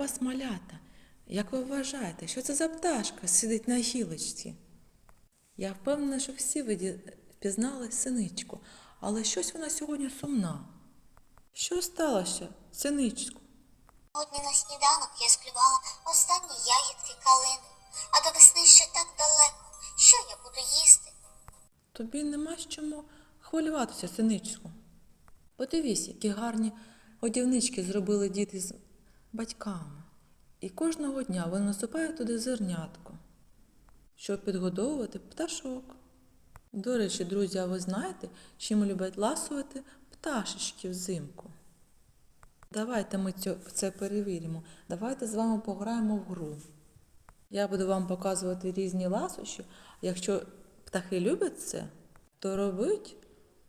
Вас, малята. Як ви вважаєте, що це за пташка сидить на гілочці? Я впевнена, що всі ви впізнали синичку, але щось вона сьогодні сумна. Що сталося, синичку? Сьогодні на сніданок я склювала останні ягідки калини, а до весни ще так далеко. Що я буду їсти? Тобі нема з чому хвилюватися, синичку. Подивись, які гарні годівнички зробили діти з батьками. І кожного дня вони насипають туди зернятко, щоб підгодовувати пташок. До речі, друзі, а ви знаєте, чим люблять ласувати пташечки взимку? Давайте ми це перевіримо. Давайте з вами пограємо в гру. Я буду вам показувати різні ласощі. Якщо птахи люблять це, то робить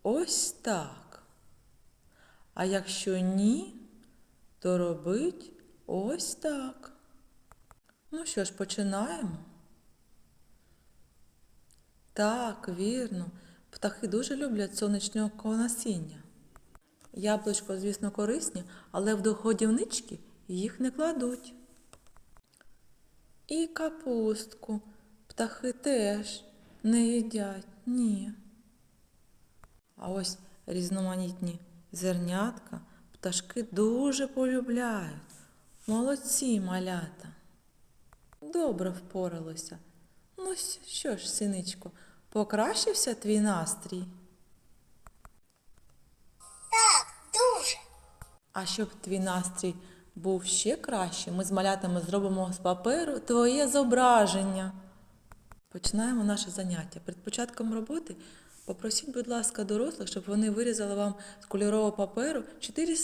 ось так. А якщо ні, то робить ось так. Ну що ж, починаємо. Так, вірно. Птахи дуже люблять сонячного насіння. Яблучко, звісно, корисні, але в годівнички їх не кладуть. І капустку птахи теж не їдять, ні. А ось різноманітні зернятка пташки дуже полюбляють. Молодці малята. Добре впоралося. Ну що ж, синичко, покращився твій настрій? Так, дуже. А щоб твій настрій був ще краще, ми з малятами зробимо з паперу твоє зображення. Починаємо наше заняття. Перед початком роботи попросіть, будь ласка, дорослих, щоб вони вирізали вам з кольорового паперу чотири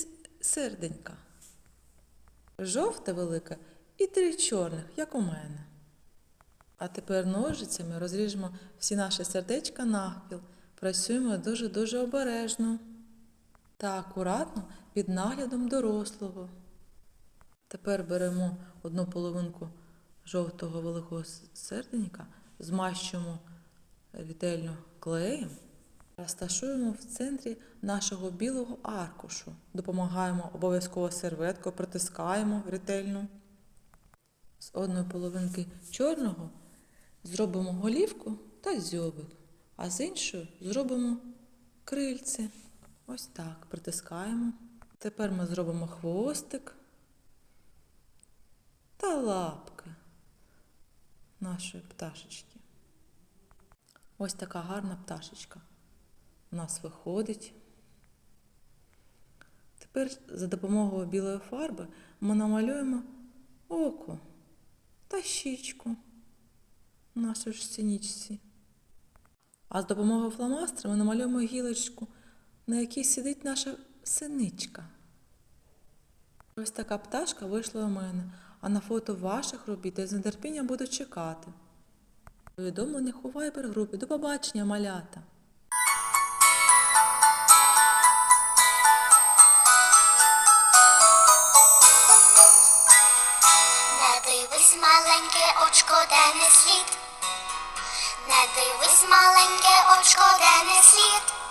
серденька. Жовте велике і три чорних, як у мене. А тепер ножицями розріжемо всі наші сердечка навпіл. Працюємо дуже-дуже обережно та акуратно під наглядом дорослого. Тепер беремо одну половинку жовтого великого серденька, змащуємо ретельно клеєм, розташуємо в центрі нашого білого аркушу. Допомагаємо обов'язково серветкою, притискаємо ретельно. З одної половинки чорного зробимо голівку та дзьобик, а з іншої зробимо крильце. Ось так притискаємо. Тепер ми зробимо хвостик та лапки нашої пташечки. Ось така гарна пташечка у нас виходить. Тепер за допомогою білої фарби ми намалюємо око та щічку нашій ж синічці. А з допомогою фломастера ми намалюємо гілочку, на якій сидить наша синичка. Ось така пташка вийшла у мене, а на фото ваших робіт я з нетерпінням буду чекати. Повідомлених у вайбер-групі. До побачення, малята! Не дивись, маленьке очко, де не слід. Не дивись, маленьке очко, де не слід.